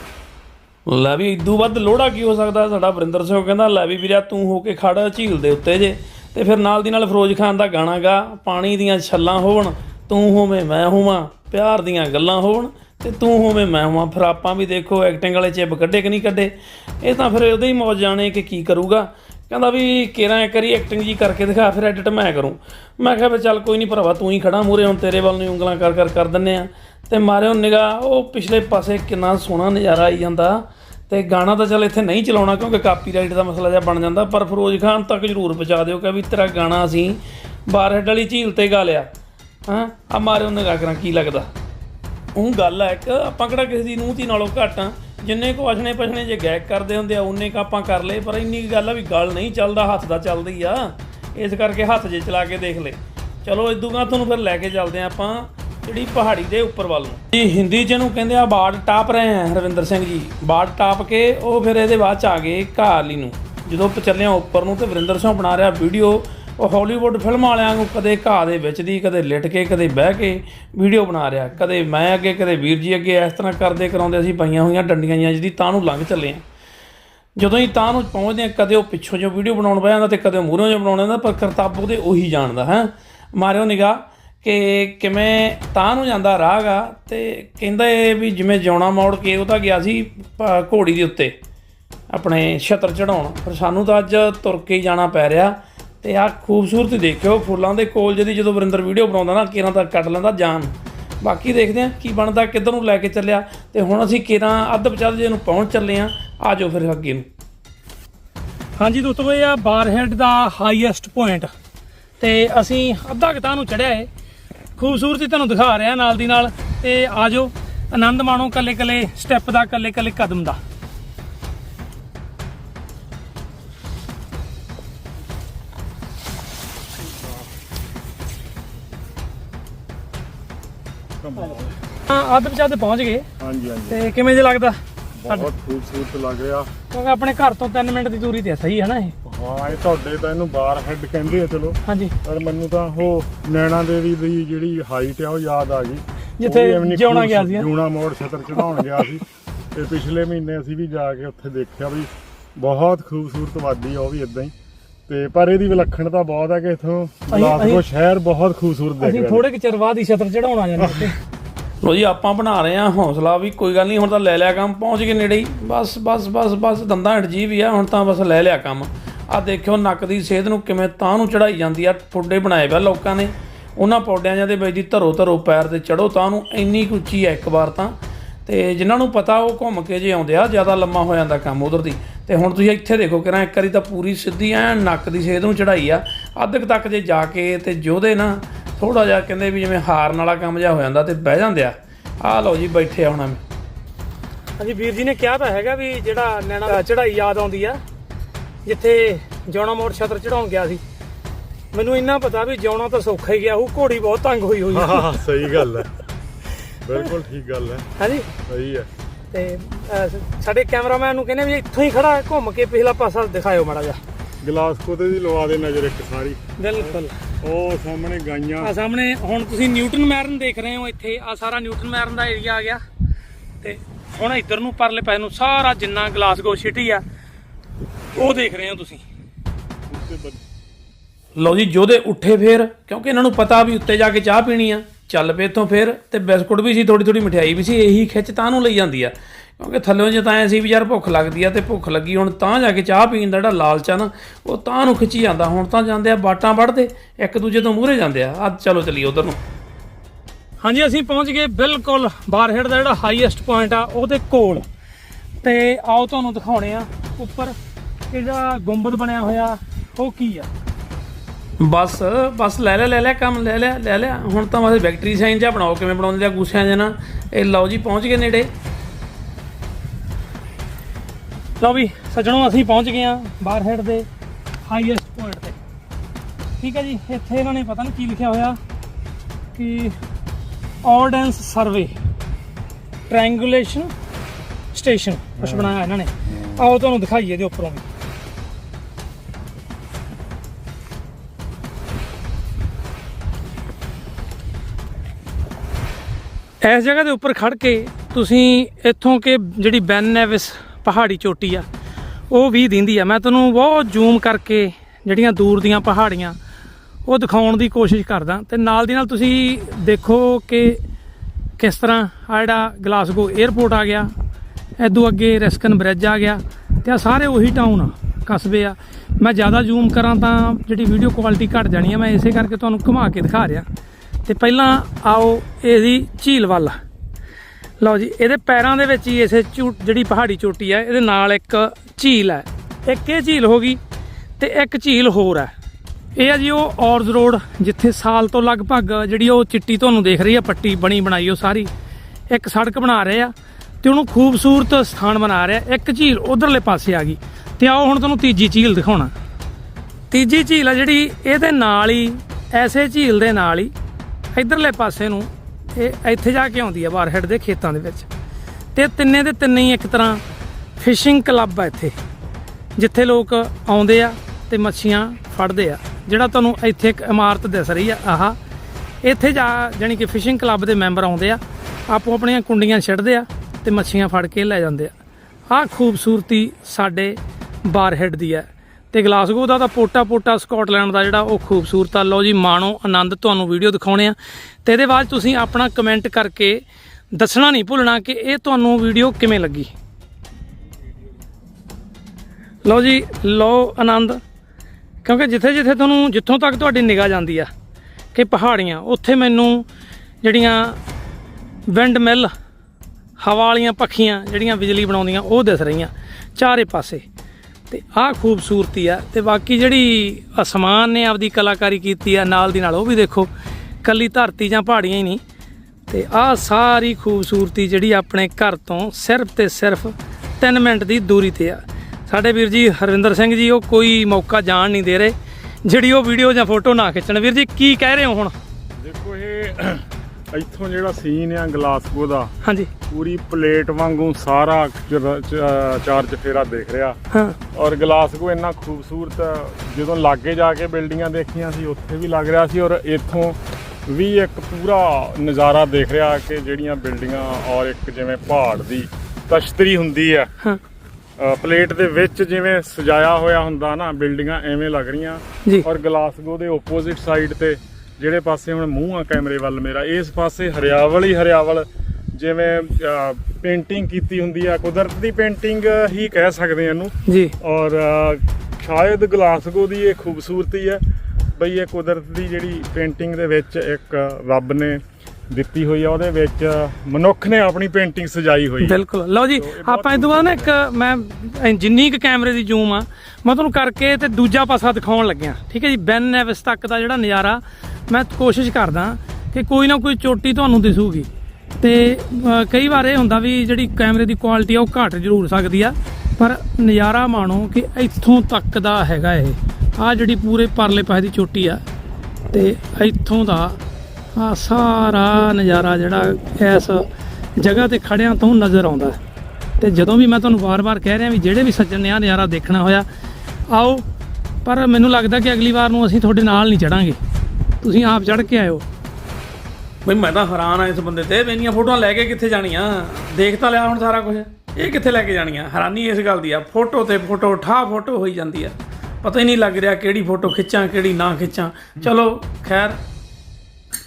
ਲੈ ਵੀ ਇਦੋਂ ਵੱਧ ਲੋੜਾ ਕੀ ਹੋ ਸਕਦਾ? ਸਾਡਾ ਵਰਿੰਦਰ ਸਿੰਘ ਕਹਿੰਦਾ, ਲੈ ਵੀ ਵੀਰਿਆ ਤੂੰ ਹੋ ਕੇ ਖੜ ਝੀਲ ਦੇ ਉੱਤੇ ਜੇ। ਤੇ ਫਿਰ ਨਾਲ ਦੀ ਨਾਲ ਫਿਰੋਜ਼ ਖਾਨ ਦਾ ਗਾਣਾ ਗਾ, ਪਾਣੀ ਦੀਆਂ ਛੱਲਾਂ ਹੋਣ ਤੂੰ ਹੋਵੇਂ ਮੈਂ ਹੋਵਾਂ, ਪਿਆਰ ਦੀਆਂ ਗੱਲਾਂ ਹੋਣ ਤੇ ਤੂੰ ਹੋਵੇਂ ਮੈਂ ਹੋਵਾਂ। ਫਿਰ ਆਪਾਂ ਵੀ ਦੇਖੋ ਐਕਟਿੰਗ ਵਾਲੇ ਚਿੱਬ ਕੱਢੇ ਕਿ ਨਹੀਂ ਕੱਢੇ? ਇਹ ਤਾਂ ਫਿਰ ਉਹਦੇ ਹੀ ਮੌਜ ਜਾਣੇ ਕਿ ਕੀ ਕਰੂਗਾ। ਕਹਿੰਦਾ ਵੀ ਕੇਰਾਂ ਇੱਕ ਵਾਰੀ ਐਕਟਿੰਗ ਜੀ ਕਰਕੇ ਦਿਖਾ, ਫਿਰ ਐਡਿਟ ਮੈਂ ਕਰੂੰ। ਮੈਂ ਕਿਹਾ ਵੀ ਚੱਲ ਕੋਈ ਨਹੀਂ ਭਰਾਵਾ, ਤੂੰ ਹੀ ਖੜਾ ਮੂਰੇ ਹੁਣ ਤੇਰੇ ਵੱਲ ਨੂੰ ਉਂਗਲਾਂ ਕਰ ਕਰ ਕਰ ਦਿੰਨੇ ਆ। ਤੇ ਮਾਰਿਓ ਨਿਗਾਹ, ਉਹ ਪਿਛਲੇ ਪਾਸੇ ਕਿੰਨਾ ਸੋਹਣਾ ਨਜ਼ਾਰਾ ਆਈ ਜਾਂਦਾ। ਤੇ ਗਾਣਾ ਤਾਂ ਚੱਲ ਇੱਥੇ ਨਹੀਂ ਚਲਾਉਣਾ ਕਿਉਂਕਿ ਕਾਪੀਰਾਈਟ ਦਾ ਮਸਲਾ ਜਿਹਾ ਬਣ ਜਾਂਦਾ, ਪਰ ਫਿਰੋਜ਼ ਖਾਨ ਤੱਕ ਜ਼ਰੂਰ ਪਹੁੰਚਾ ਦਿਓ ਕਿ ਵੀ ਤੇਰਾ ਗਾਣਾ ਅਸੀਂ ਬਾਰਹੈਡ ਵਾਲੀ ਝੀਲ ਤੇ ਗਾ ਲਿਆ। ਹਾਂ? ਆ ਮਾਰਿਓ ਗਾ ਕਰਾਂ, ਕੀ ਲੱਗਦਾ? ਉਹ ਗੱਲ ਹੈ ਕਿ ਆਪਾਂ ਕਿਹੜਾ ਕਿਸੇ ਦੀ ਨੂੰਹ ਦੀ ਨਾਲੋਂ ਘੱਟ ਆ। ਜਿੰਨੇ ਕੋ ਅਛਣੇ ਪਛਣੇ ਜੇ ਗਾਇਕ ਕਰਦੇ ਹੁੰਦੇ ਆ ਉਨੇ ਕ ਆਪਾਂ ਕਰ ਲਏ, ਪਰ ਇੰਨੀ ਕੁ ਗੱਲ ਆ ਵੀ ਗੱਲ ਨਹੀਂ ਚੱਲਦਾ, ਹੱਥ ਦਾ ਚੱਲਦੀ ਆ। ਇਸ ਕਰਕੇ ਹੱਥ ਜੇ ਚਲਾ ਕੇ ਦੇਖ ਲੈ। ਚਲੋ ਇਦੂਗਾ ਤੁਹਾਨੂੰ ਫਿਰ ਲੈ ਕੇ ਚੱਲਦੇ ਆ ਆਪਾਂ। ਜਿਹੜੀ ਪਹਾੜੀ ਦੇ ਉੱਪਰ ਵੱਲ ਨੂੰ। ਜੀ, ਹਿੰਦੀ ਚ ਇਹਨੂੰ ਕਹਿੰਦੇ ਆ ਬਾੜ ਟਾਪ ਰਹੇ ਆ, ਹਰਵਿੰਦਰ ਸਿੰਘ ਜੀ। ਬਾੜ ਟਾਪ ਕੇ ਉਹ ਫਿਰ ਇਹਦੇ ਬਾਅਦ ਚ ਆ ਗਏ ਘਾਲੀ ਨੂੰ। ਜਦੋਂ ਆਪਾਂ ਉੱਪਰ ਨੂੰ ਤੇ ਵਰਿੰਦਰ ਸਿੰਘ ਬਣਾ ਰਿਹਾ ਵੀਡੀਓ, ਉਹ ਹਾਲੀਵੁੱਡ ਫਿਲਮਾਂ ਵਾਲਿਆਂ ਨੂੰ ਕਦੇ ਘਾਹ ਦੇ ਵਿੱਚ ਦੀ, ਕਦੇ ਲਿਟ ਕੇ, ਕਦੇ ਬਹਿ ਕੇ ਵੀਡੀਓ ਬਣਾ ਰਿਹਾ। ਕਦੇ ਮੈਂ ਅੱਗੇ, ਕਦੇ ਵੀਰ ਜੀ ਅੱਗੇ ਇਸ ਤਰ੍ਹਾਂ ਕਰਦੇ ਕਰਾਉਂਦੇ, ਅਸੀਂ ਪਈਆਂ ਹੋਈਆਂ ਡੰਡੀਆਂ ਜੀਆਂ ਜਿਹਦੀ ਤਾਂ ਨੂੰ ਲੰਘ ਚੱਲੇ ਆ। ਜਦੋਂ ਹੀ ਤਾਂ ਨੂੰ ਪਹੁੰਚਦੇ ਆ, ਕਦੇ ਉਹ ਪਿੱਛੋਂ ਜੋ ਵੀਡੀਓ ਬਣਾਉਣ ਬਹਿ ਜਾਂਦਾ ਤੇ ਕਦੇ ਮੂਹਰੋਂ ਜੋ ਬਣਾਉਣ ਜਾਂਦਾ, ਪਰ ਕਰਤੱਬ ਉਹਦੇ ਉਹੀ ਜਾਣਦਾ, ਹੈ। ਮਾਰਿਓ ਨਿਗਾਹ। ਕਿ ਕਿਵੇਂ ਤਾਂ ਨੂੰ ਜਾਂਦਾ ਰਾਹ ਗਾ ਤੇ ਕਹਿੰਦਾ ਇਹ ਵੀ ਜਿਵੇਂ ਜਿਉਣਾ ਮੋੜ ਕੇ ਉਹ ਤਾਂ ਗਿਆ ਸੀ ਘੋੜੀ ਦੇ ਉੱਤੇ ਆਪਣੇ ਛਤਰ ਚੜਾਉਣ। ਪਰ ਸਾਨੂੰ ਤਾਂ ਅੱਜ ਤੁਰ ਕੇ ਹੀ ਜਾਣਾ ਪੈ ਰਿਹਾ ਤੇ ਆਹ ਖੂਬਸੂਰਤੀ ਦੇਖਿਓ, ਫੁੱਲਾਂ ਦੇ ਕੋਲ ਜਿਹਦੀ ਜਦੋਂ ਵਰਿੰਦਰ ਵੀਡੀਓ ਬਣਾਉਂਦਾ ਨਾ, ਕਿਰਾਂ ਤਾਂ ਕੱਟ ਲੈਂਦਾ ਜਾਨ। ਬਾਕੀ ਦੇਖਦੇ ਆ ਕੀ ਬਣਦਾ, ਕਿੱਧਰ ਨੂੰ ਲੈ ਕੇ ਚੱਲਿਆ ਤੇ ਹੁਣ ਅਸੀਂ ਕਿਰਾਂ ਅੱਧ ਵਿਚਾਲੇ ਜੇ ਨੂੰ ਪਹੁੰਚ ਚੱਲੇ ਆ ਆ ਜਾਓ ਫਿਰ ਅੱਗੇ ਨੂੰ। ਹਾਂਜੀ ਦੋਸਤੋ, ਇਹ ਆ ਬਾਰਹੈਡ ਦਾ ਹਾਈਐਸਟ ਪੁਆਇੰਟ ਤੇ ਅਸੀਂ ਅੱਧਾ ਕਿਤਾ ਨੂੰ ਚੜਿਆ ਏ। ਖੂਬਸੂਰਤੀ ਤੁਹਾਨੂੰ ਦਿਖਾ ਰਿਹਾ ਨਾਲ ਦੀ ਨਾਲ। ਤੇ ਆ ਜਾਓ ਆਨੰਦ ਮਾਣੋ ਕੱਲੇ ਕੱਲੇ ਸਟੈਪ ਦਾ ਕੱਲੇ ਕੱਲੇ ਕਦਮ ਦਾ। ਅੱਧ ਵਿਚਾਲੇ ਪਹੁੰਚ ਗਏ। ਹਾਂਜੀ ਹਾਂਜੀ। ਤੇ ਕਿਵੇਂ ਜੇ ਲੱਗਦਾ? ਬਹੁਤ ਖੂਬਸੂਰਤ ਲੱਗ ਰਿਹਾ। ਕਿਉਂਕਿ ਆਪਣੇ ਘਰ ਤੋਂ 3 ਮਿੰਟ ਦੀ ਦੂਰੀ ਤੇ ਆ, ਸਹੀ ਹੈ ਨਾ ਇਹ? ਹਾਂ ਇਹ ਤੁਹਾਡੇ ਤਾਂ ਇਹਨੂੰ ਬਾਰ ਹੈਡ ਕਹਿੰਦੇ ਆ ਚਲੋ। ਹਾਂਜੀ। ਪਰ ਮੈਨੂੰ ਤਾਂ ਉਹ ਨੈਣਾ ਦੇਵੀ ਦੀ ਜਿਹੜੀ ਹਾਈਟ ਆ ਉਹ ਯਾਦ ਆ ਗਈ। ਜਿੱਥੇ ਉਹ ਵੀ ਐਵੇਂ ਜਿਉਣਾ ਗਿਆ ਸੀ, ਹੈਂ? ਜਿਉਣਾ ਮੋੜ ਛਤਰ ਚੜਾਉਣ ਗਿਆ ਸੀ। ਤੇ ਪਿਛਲੇ ਮਹੀਨੇ ਅਸੀਂ ਵੀ ਜਾ ਕੇ ਉੱਥੇ ਦੇਖਿਆ ਵੀ ਬਹੁਤ ਖੂਬਸੂਰਤ ਵਾਦੀ ਆ ਉਹ ਵੀ ਇਦਾਂ ਹੀ। ਤੇ ਪਰ ਇਹਦੀ ਵਿਲੱਖਣਤਾ ਬਹੁਤ ਹੈ ਕਿ ਇਥੋਂ ਗਲਾਸਗੋ ਸ਼ਹਿਰ ਬਹੁਤ ਖੂਬਸੂਰਤ ਦਿਖ ਅਸੀਂ ਰਿਹਾ ਥੋੜੇ ਕਿ ਚਿਰ ਬਾਅਦ ਹੀ ਛਤਰ ਚੜਾਉਣ ਆ ਜਾਂਦੇ ਲੋ ਜੀ ਆਪਾਂ ਬਣਾ ਰਹੇ ਆ ਹੌਸਲਾ ਵੀ, ਕੋਈ ਗੱਲ ਨਹੀਂ, ਹੁਣ ਤਾਂ ਲੈ ਲਿਆ ਕੰਮ, ਪਹੁੰਚ ਗਏ ਨੇੜੇ ਹੀ। ਬਸ ਬਸ ਬਸ ਬਸ ਦੰਦਾਂ ਹਟ ਜੀ ਵੀ ਆ, ਹੁਣ ਤਾਂ ਬਸ ਲੈ ਲਿਆ ਕੰਮ। ਆ ਦੇਖਿਓ, ਨੱਕ ਦੀ ਸਿਹਤ ਨੂੰ ਕਿਵੇਂ ਤਾਂ ਨੂੰ ਚੜਾਈ ਜਾਂਦੀ ਆ ਫੁੱਡੇ ਬਣਾਏ ਵਾ ਲੋਕਾਂ ਨੇ। ਉਹਨਾਂ ਪੌਡਿਆਂ ਜਾਂ ਦੇ ਵਿੱਚ ਦੀ ਧਰੋ ਧਰੋ ਪੈਰ ਤੇ ਚੜੋ ਤਾਂ ਨੂੰ ਇੰਨੀ ਉੱਚੀ ਆ ਇੱਕ ਵਾਰ ਤਾਂ। ਤੇ ਜਿਨ੍ਹਾਂ ਨੂੰ ਪਤਾ, ਉਹ ਘੁੰਮ ਕੇ ਜੇ ਆਉਂਦੇ ਆ, ਜ਼ਿਆਦਾ ਲੰਮਾ ਹੋ ਜਾਂਦਾ ਕੰਮ ਉਧਰ ਦੀ। ਤੇ ਹੁਣ ਤੁਸੀਂ ਇੱਥੇ ਦੇਖੋ ਕਿਰਾਂ, ਇੱਕ ਵਾਰੀ ਤਾਂ ਪੂਰੀ ਸਿੱਧੀ ਐ ਨੱਕ ਦੀ ਸਿਹਤ ਨੂੰ ਚੜਾਈ ਆ। ਅੱਧ ਕੁ ਤੱਕ ਜੇ ਜਾ ਕੇ ਤੇ ਜੋਧੇ ਨਾ ਥੋੜਾ ਜਿਹਾ ਕਹਿੰਦੇ ਵੀ ਜਿਵੇਂ ਹਾਰਨ ਵਾਲਾ ਕੰਮ ਜਿਹਾ ਹੋ ਜਾਂਦਾ ਤੇ ਬਹਿ ਜਾਂਦੇ ਆ। ਆ ਲਓ ਜੀ ਬੈਠੇ ਆ ਹੁਣ ਐਵੇਂ। ਹਾਂਜੀ ਵੀਰ ਜੀ ਨੇ ਕਿਹਾ ਤਾਂ ਹੈਗਾ ਵੀ ਜਿਹੜਾ ਨੈਣਾ ਚੜਾਈ ਯਾਦ ਆਉਂਦੀ ਆ ਜਿੱਥੇ ਜੌਣਾ ਮੋੜ ਛਤਰ ਚੜਾਉਣ ਗਿਆ ਸੀ। ਮੈਨੂੰ ਇੰਨਾ ਪਤਾ ਵੀ ਜੌਣਾ ਤਾਂ ਸੌਖਾ ਹੀ ਗਿਆ ਉਹ ਘੋੜੀ ਬਹੁਤ ਤੰਗ ਹੋਈ ਹੋਈ ਆ। ਹਾਂ ਸਹੀ ਗੱਲ ਹੈ। ਬਿਲਕੁਲ ਠੀਕ ਗੱਲ ਹੈ। ਹਾਂਜੀ। ਸਹੀ ਹੈ। ਤੇ ਸਾਡੇ ਕੈਮਰਾਮੈਨ ਨੂੰ ਕਹਿੰਦੇ ਵੀ ਇੱਥੋਂ ਹੀ ਖੜਾ ਘੁੰਮ ਕੇ ਪਿਛਲਾ ਪਾਸਾ ਦਿਖਾਇਓ ਮਾੜਾ ਜਿਹਾ। ਗਲਾਸ ਕੋਤੇ ਦੀ ਲਵਾ ਦੇ ਨਜ਼ਰ ਇੱਕ ਸਾਰੀ। ਬਿਲਕੁਲ। ਉਹ ਸਾਹਮਣੇ ਗਾਈਆਂ। ਆ ਸਾਹਮਣੇ ਹੁਣ ਤੁਸੀਂ ਨਿਊਟਨ ਮੈਰਨ ਦੇਖ ਰਹੇ ਹੋ ਇੱਥੇ। ਆ ਸਾਰਾ ਨਿਊਟਨ ਮੈਰਨ ਦਾ ਏਰੀਆ ਆ ਗਿਆ। ਤੇ ਹੁਣ ਇੱਧਰ ਨੂੰ ਪਰਲੇ ਪਾਸੇ ਨੂੰ ਸਾਰਾ ਜਿੰਨਾ ਗਲਾਸਗੋ ਸਿਟੀ ਆ ਉਹ ਦੇਖ ਰਹੇ ਹੋ ਤੁਸੀਂ। ਲਓ ਜੀ ਜੋਧੇ ਉੱਠੇ ਫੇਰ ਕਿਉਂਕਿ ਇਹਨਾਂ ਨੂੰ ਪਤਾ ਵੀ ਉੱਤੇ ਜਾ ਕੇ ਚਾਹ ਪੀਣੀ ਆ। ਚੱਲ ਪਏ ਇੱਥੋਂ ਫੇਰ ਤੇ ਬਿਸਕੁਟ ਵੀ ਸੀ ਥੋੜੀ ਥੋੜੀ ਮਠਿਆਈ ਵੀ ਸੀ ਇਹੀ ਖਿੱਚ ਤਾਂ ਨੂੰ ਲਈ ਜਾਂਦੀ ਆ। ਕਿਉਂਕਿ ਥੱਲੇੋਂ ਜੇ ਤਾਂ ਐ ਸੀ ਵੀ ਯਾਰ ਭੁੱਖ ਲੱਗਦੀ ਆ ਤੇ ਭੁੱਖ ਲੱਗੀ ਹੁਣ ਤਾਂ ਜਾ ਕੇ ਚਾਹ ਪੀਣ ਦਾ ਜਿਹੜਾ ਲਾਲਚ ਆ ਨਾ ਉਹ ਤਾਂ ਨੂੰ ਖਿੱਚੀ ਜਾਂਦਾ। ਹੁਣ ਤਾਂ ਜਾਂਦੇ ਆ ਬਾਟਾਂ ਵੜਦੇ ਇੱਕ ਦੂਜੇ ਤੋਂ ਮੂਹਰੇ ਜਾਂਦੇ ਆ। ਆ ਚਲੋ ਚੱਲੀਏ ਉਧਰ ਨੂੰ। ਹਾਂਜੀ ਅਸੀਂ ਪਹੁੰਚ ਗਏ ਬਿਲਕੁਲ ਬਾਰਹੇਡ ਦਾ ਜਿਹੜਾ ਹਾਈਐਸਟ ਪੁਆਇੰਟ ਆ ਉਹਦੇ ਕੋਲ। ਤੇ ਆਓ ਤੁਹਾਨੂੰ ਦਿਖਾਉਣੇ ਆ ਉੱਪਰ ਜਿਹੜਾ ਗੁੰਬਦ ਬਣਿਆ ਹੋਇਆ ਉਹ ਕੀ ਆ? ਬਸ ਬਸ ਲੈ ਲੈ ਲੈ ਲੈ ਕੰਮ ਲੈ ਲਿਆ ਲੈ ਲਿਆ। ਹੁਣ ਤਾਂ ਬਸ ਵੈਕਟਰੀ ਸਾਈਨ ਜਿਹਾ ਬਣਾਓ ਕਿਵੇਂ ਬਣਾਉਂਦੇ ਆ ਗੂਸਿਆਂ ਨਾ। ਇਹ ਲਓ ਜੀ ਪਹੁੰਚ ਗਏ ਨੇੜੇ। ਲਓ ਵੀ ਸੱਜਣੋ ਅਸੀਂ ਪਹੁੰਚ ਗਏ ਆ ਬਾਰਹੇਡ ਦੇ ਹਾਈਐਸਟ ਪੁਆਇੰਟ ਤੇ। ਠੀਕ ਹੈ ਜੀ ਇੱਥੇ ਇਹਨਾਂ ਨੇ ਪਤਾ ਨਹੀਂ ਕੀ ਲਿਖਿਆ ਹੋਇਆ ਕਿ ਆਰਡੈਂਸ ਸਰਵੇ ਟ੍ਰਾਇੰਗੂਲੇਸ਼ਨ ਸਟੇਸ਼ਨ ਕੁਛ ਬਣਾਇਆ ਇਹਨਾਂ ਨੇ। ਆਓ ਤੁਹਾਨੂੰ ਦਿਖਾਈਏ ਇਹਦੇ ਉੱਪਰੋਂ ਵੀ। ਇਸ ਜਗ੍ਹਾ ਦੇ ਉੱਪਰ ਖੜ ਕੇ ਤੁਸੀਂ ਇੱਥੋਂ ਕਿ ਜਿਹੜੀ ਬੈਨ ਨੈਵਿਸ ਪਹਾੜੀ ਚੋਟੀ ਆ। ਉਹ ਵੀ ਦਿੰਦੀ ਆ। ਮੈਂ ਤੁਹਾਨੂੰ ਬਹੁਤ ਜ਼ੂਮ ਕਰਕੇ ਜਿਹੜੀਆਂ ਦੂਰ ਦੀਆਂ ਪਹਾੜੀਆਂ, ਉਹ ਦਿਖਾਉਣ ਦੀ ਕੋਸ਼ਿਸ਼ ਕਰਦਾ। ਤੇ ਨਾਲ ਦੀ ਨਾਲ ਤੁਸੀਂ ਦੇਖੋ ਕਿ ਕਿਸ ਤਰ੍ਹਾਂ ਆ ਜਿਹੜਾ ਗਲਾਸਗੋ 에ਅਰਪੋਰਟ ਆ ਗਿਆ ਇਦੋਂ ਅੱਗੇ ਰੈਸਕਨ ਬ੍ਰਿਜ ਆ ਗਿਆ ਤੇ ਆ ਸਾਰੇ ਉਹੀ ਟਾਊਨ ਆ, ਕਸਬੇ ਆ। ਮੈਂ ਜ਼ਿਆਦਾ ਜ਼ੂਮ ਕਰਾਂ ਤਾਂ ਜਿਹੜੀ ਵੀਡੀਓ ਕੁਆਲਿਟੀ ਘਟ ਜਾਣੀ ਆ। ਮੈਂ ਇਸੇ ਕਰਕੇ ਤੁਹਾਨੂੰ ਘੁਮਾ ਕੇ ਦਿਖਾ ਰਿਹਾ। ਤੇ ਪਹਿਲਾਂ ਆਓ ਇਹਦੀ ਝੀਲ ਵੱਲ। ਲਓ ਜੀ, ਇਹਦੇ ਪੈਰਾਂ ਦੇ ਵਿੱਚ ਹੀ ਇਸੇ ਝੂ- ਜਿਹੜੀ ਪਹਾੜੀ ਚੋਟੀ ਹੈ, ਇਹਦੇ ਨਾਲ ਇੱਕ ਝੀਲ ਹੈ। ਇੱਕ ਇਹ ਝੀਲ ਹੋ ਗਈ ਤੇ ਇੱਕ ਝੀਲ ਹੋਰ ਹੈ। ਇਹ ਆ ਜੀ ਉਹ ਔਰਜ਼ ਰੋਡ, ਜਿੱਥੇ ਸਾਲ ਤੋਂ ਲਗਭਗ ਜਿਹੜੀ ਉਹ ਚਿੱਟੀ ਤੁਹਾਨੂੰ ਦੇਖ ਰਹੀ ਆ ਪੱਟੀ ਬਣੀ ਬਣਾਈ ਉਹ ਸਾਰੀ। ਇੱਕ ਸੜਕ ਬਣਾ ਰਹੇ ਆ ਤੇ ਉਹਨੂੰ ਖੂਬਸੂਰਤ ਸਥਾਨ ਬਣਾ ਰਿਹਾ। ਇੱਕ ਝੀਲ ਉਧਰਲੇ ਪਾਸੇ ਆ ਗਈ। ਤੇ ਆਓ ਹੁਣ ਤੁਹਾਨੂੰ ਤੀਜੀ ਝੀਲ ਦਿਖਾਉਣਾ। ਤੀਜੀ ਝੀਲ ਆ ਜਿਹੜੀ, ਇਹਦੇ ਨਾਲ ਹੀ, ਐਸੇ ਝੀਲ ਦੇ ਨਾਲ ਹੀ, ਇਧਰਲੇ ਪਾਸੇ ਨੂੰ ਇਹ ਇੱਥੇ ਜਾ ਕੇ ਆਉਂਦੀ ਆ ਬਾਰਹੈਡ ਦੇ ਖੇਤਾਂ ਦੇ ਵਿੱਚ। ਤੇ ਤਿੰਨੇ ਦੇ ਤਿੰਨੇ ਹੀ ਇੱਕ ਤਰ੍ਹਾਂ ਫਿਸ਼ਿੰਗ ਕਲੱਬ ਆ ਇੱਥੇ, ਜਿੱਥੇ ਲੋਕ ਆਉਂਦੇ ਆ ਤੇ ਮੱਛੀਆਂ ਫੜਦੇ ਆ, ਜਿਹੜਾ ਤੁਹਾਨੂੰ ਇੱਥੇ ਇੱਕ ਇਮਾਰਤ ਦਿਸ ਰਹੀ ਆ, ਆਹ। ਇੱਥੇ ਜਾ ਜਾਣੀ ਕਿ ਫਿਸ਼ਿੰਗ ਕਲੱਬ ਦੇ ਮੈਂਬਰ ਆਉਂਦੇ ਆ, ਆਪੋ ਆਪਣੀਆਂ ਕੁੰਡੀਆਂ ਛੱਡਦੇ ਆ ਤੇ ਮੱਛੀਆਂ ਫੜ ਕੇ ਲੈ ਜਾਂਦੇ ਆ। ਆਹ ਖੂਬਸੂਰਤੀ ਸਾਡੇ ਬਾਰਹੈਡ ਦੀ ਹੈ ਤੇ ਗਲਾਸਗੋ ਦਾ ਤਾਂ ਪੋਟਾ ਪੋਟਾ ਸਕਾਟਲੈਂਡ ਦਾ ਜਿਹੜਾ ਉਹ ਖੂਬਸੂਰਤ ਆ। ਲਓ ਜੀ, ਮਾਣੋ ਆਨੰਦ, ਤੁਹਾਨੂੰ ਵੀਡੀਓ ਦਿਖਾਉਣੇ ਆ। ਤੇ ਇਹਦੇ ਬਾਅਦ ਤੁਸੀਂ ਆਪਣਾ ਕਮੈਂਟ ਕਰਕੇ ਦੱਸਣਾ ਨਹੀਂ ਭੁੱਲਣਾ ਕਿ ਇਹ ਤੁਹਾਨੂੰ ਵੀਡੀਓ ਕਿਵੇਂ ਲੱਗੀ। ਲਓ ਜੀ, ਲਓ ਆਨੰਦ। ਕਿਉਂਕਿ ਜਿੱਥੇ ਜਿੱਥੇ ਤੁਹਾਨੂੰ, ਜਿੱਥੋਂ ਤੱਕ ਤੁਹਾਡੀ ਨਿਗਾਹ ਜਾਂਦੀ ਆ ਕਿ ਪਹਾੜੀਆਂ, ਉੱਥੇ ਮੈਨੂੰ ਜਿਹੜੀਆਂ ਵਿੰਡ ਮਿਲ ਹਵਾ ਵਾਲੀਆਂ ਪੱਖੀਆਂ ਜਿਹੜੀਆਂ ਬਿਜਲੀ ਬਣਾਉਂਦੀਆਂ, ਉਹ ਦਿਸ ਰਹੀਆਂ ਚਾਰੇ ਪਾਸੇ। ਤੇ ਆਹ ਖੂਬਸੂਰਤੀ ਆ। ਤੇ ਬਾਕੀ ਜਿਹੜੀ ਅਸਮਾਨ ਨੇ ਆਪਦੀ ਕਲਾਕਾਰੀ ਕੀਤੀ ਆ, ਨਾਲ ਦੀ ਨਾਲ ਉਹ ਵੀ ਦੇਖੋ, ਕੱਲੀ ਧਰਤੀ ਜਾਂ ਪਹਾੜੀਆਂ ਹੀ ਨਹੀਂ। ਤੇ ਆਹ ਸਾਰੀ ਖੂਬਸੂਰਤੀ ਜਿਹੜੀ ਆਪਣੇ ਘਰ ਤੋਂ ਸਿਰਫ ਤੇ ਸਿਰਫ 3 ਮਿੰਟ ਦੀ ਦੂਰੀ ਤੇ ਆ। ਸਾਡੇ ਵੀਰ ਜੀ ਹਰਵਿੰਦਰ ਸਿੰਘ ਜੀ, ਉਹ ਕੋਈ ਮੌਕਾ ਜਾਣ ਨਹੀਂ ਦੇ ਰਹੇ। ਜਿਹੜੀ ਉਹ ਵੀਡੀਓ ਜਾਂ ਫੋਟੋ ਨਾ ਖਿੱਚਣ। ਵੀਰ ਜੀ, ਕੀ ਕਹਿ ਰਹੇ ਹੋ ਹੁਣ? ਦੇਖੋ, ਇਹ ਇੱਥੋਂ ਜਿਹੜਾ ਸੀਨ ਆ ਗਲਾਸਗੋ ਦਾ ਹਾਂਜੀ। ਪੂਰੀ ਪਲੇਟ ਵਾਂਗੂ ਸਾਰਾ ਚਾਰ ਚਫੇਰਾ ਦੇਖ ਰਿਹਾ। ਹਾਂ। ਔਰ ਗਲਾਸਗੋ ਇੰਨਾ ਖੂਬਸੂਰਤ ਜਦੋਂ ਲਾਗੇ ਜਾ ਕੇ ਬਿਲਡਿੰਗਾਂ ਦੇਖੀਆਂ ਸੀ ਉੱਥੇ ਵੀ ਲੱਗ ਰਿਹਾ ਸੀ ਔਰ ਇੱਥੋਂ ਵੀ ਇੱਕ ਪੂਰਾ ਨਜ਼ਾਰਾ ਦੇਖ ਰਿਹਾ ਕਿ ਜਿਹੜੀਆਂ ਬਿਲਡਿੰਗਾਂ ਔਰ ਇੱਕ ਜਿਵੇਂ ਪਹਾੜ ਦੀ ਤਸ਼ਤਰੀ ਹੁੰਦੀ ਆ। ਹਾਂ। ਪਲੇਟ ਦੇ ਵਿੱਚ ਜਿਵੇਂ ਸਜਾਇਆ ਹੋਇਆ ਹੁੰਦਾ ਨਾ ਬਿਲਡਿੰਗਾਂ ਐਵੇਂ ਲੱਗ ਰਹੀਆਂ। ਔਰ ਗਲਾਸਗੋ ਦੇ ਆਪੋਜ਼ਿਟ ਸਾਈਡ ਤੇ ਜਿਹੜੇ ਪਾਸੇ ਹੁਣ ਮੂੰਹ ਆ ਕੈਮਰੇ ਵੱਲ ਮੇਰਾ ਇਸ ਪਾਸੇ ਹਰਿਆਵਲ ਹੀ ਹਰਿਆਵਲ। ਜਿਵੇਂ ਪੇਂਟਿੰਗ ਕੀਤੀ ਹੁੰਦੀ ਆ ਕੁਦਰਤ ਦੀ ਪੇਂਟਿੰਗ ਹੀ ਕਹਿ ਸਕਦੇ ਆ ਇਹਨੂੰ। ਜੀ। ਔਰ ਸ਼ਾਇਦ ਗਲਾਸਗੋ ਦੀ ਇਹ ਖੂਬਸੂਰਤੀ ਹੈ। ਬਈ ਇਹ ਕੁਦਰਤ ਦੀ ਜਿਹੜੀ ਪੇਂਟਿੰਗ ਦੇ ਵਿੱਚ ਇੱਕ ਰੱਬ ਨੇ ਦਿੱਤੀ ਹੋਈ ਆ ਉਹਦੇ ਵਿੱਚ ਮਨੁੱਖ ਨੇ ਆਪਣੀ ਪੇਂਟਿੰਗ ਸਜਾਈ ਹੋਈ ਹੈ ਬਿਲਕੁਲ। ਲਓ ਜੀ ਆਪਾਂ ਤੋਂ ਬਾਅਦ ਨਾ ਇੱਕ ਮੈਂ ਜਿੰਨੀ ਕੁ ਕੈਮਰੇ ਦੀ ਜ਼ੂਮ ਆ ਮੈਂ ਤੁਹਾਨੂੰ ਕਰਕੇ ਤੇ ਦੂਜਾ ਪਾਸਾ ਦਿਖਾਉਣ ਲੱਗਿਆ। ਠੀਕ ਹੈ ਜੀ ਬੈਨ ਨੈਵਿਸ ਤੱਕ ਦਾ ਜਿਹੜਾ ਨਜ਼ਾਰਾ ਮੈਂ ਕੋਸ਼ਿਸ਼ ਕਰਦਾ ਕਿ ਕੋਈ ਨਾ ਕੋਈ ਚੋਟੀ ਤੁਹਾਨੂੰ ਦਿਸੂਗੀ। ਤੇ ਕਈ ਵਾਰ ਇਹ ਹੁੰਦਾ ਵੀ ਜਿਹੜੀ ਕੈਮਰੇ ਦੀ ਕੁਆਲਿਟੀ ਆ ਉਹ ਘਟ ਜ਼ਰੂਰ ਸਕਦੀ ਆ। ਪਰ ਨਜ਼ਾਰਾ ਮਾਣੋ ਕਿ ਇੱਥੋਂ ਤੱਕ ਦਾ ਹੈਗਾ ਇਹ। ਆ ਜਿਹੜੀ ਪੂਰੇ ਪਰਲੇ ਪਾਸੇ ਦੀ ਚੋਟੀ ਆ ਤੇ ਇੱਥੋਂ ਦਾ ਆ ਸਾਰਾ ਨਜ਼ਾਰਾ ਜਿਹੜਾ ਇਸ ਜਗ੍ਹਾ ਤੇ ਖੜਿਆਂ ਤੋਂ ਨਜ਼ਰ ਆਉਂਦਾ। ਹੈ। ਤੇ ਜਦੋਂ ਵੀ ਮੈਂ ਤੁਹਾਨੂੰ ਵਾਰ-ਵਾਰ ਕਹਿ ਰਿਹਾ ਵੀ ਜਿਹੜੇ ਵੀ ਸੱਜਣ ਨੇ ਆ ਨਜ਼ਾਰਾ ਦੇਖਣਾ ਹੋਇਆ, ਆਓ। ਪਰ ਮੈਨੂੰ ਲੱਗਦਾ ਕਿ ਅਗਲੀ ਵਾਰ ਨੂੰ ਅਸੀਂ ਤੁਹਾਡੇ ਨਾਲ ਨਹੀਂ ਚੜਾਂਗੇ। ਤੁਸੀਂ ਆਪ ਚੜ ਕੇ ਆਇਓ। ਬਈ ਮੈਂ ਤਾਂ ਹੈਰਾਨ ਆ ਇਸ ਬੰਦੇ ਤੇ, ਵੀ ਇੰਨੀਆਂ ਫੋਟੋਆਂ ਲੈ ਕੇ ਕਿੱਥੇ ਜਾਣੀਆਂ? ਦੇਖ ਤਾਂ ਲਿਆ ਹੁਣ ਸਾਰਾ ਕੁਝ ਇਹ ਕਿੱਥੇ ਲੈ ਕੇ ਜਾਣੀਆਂ? ਹੈਰਾਨੀ ਇਸ ਗੱਲ ਦੀ ਆ। ਫੋਟੋ ਤੇ ਫੋਟੋ, ਠਾ ਫੋਟੋ ਹੋਈ ਜਾਂਦੀ ਆ। ਪਤਾ ਹੀ ਨਹੀਂ ਲੱਗ ਰਿਹਾ ਕਿਹੜੀ ਫੋਟੋ ਖਿੱਚਾਂ, ਕਿਹੜੀ ਨਾ ਖਿੱਚਾਂ। ਚਲੋ, ਖੈਰ।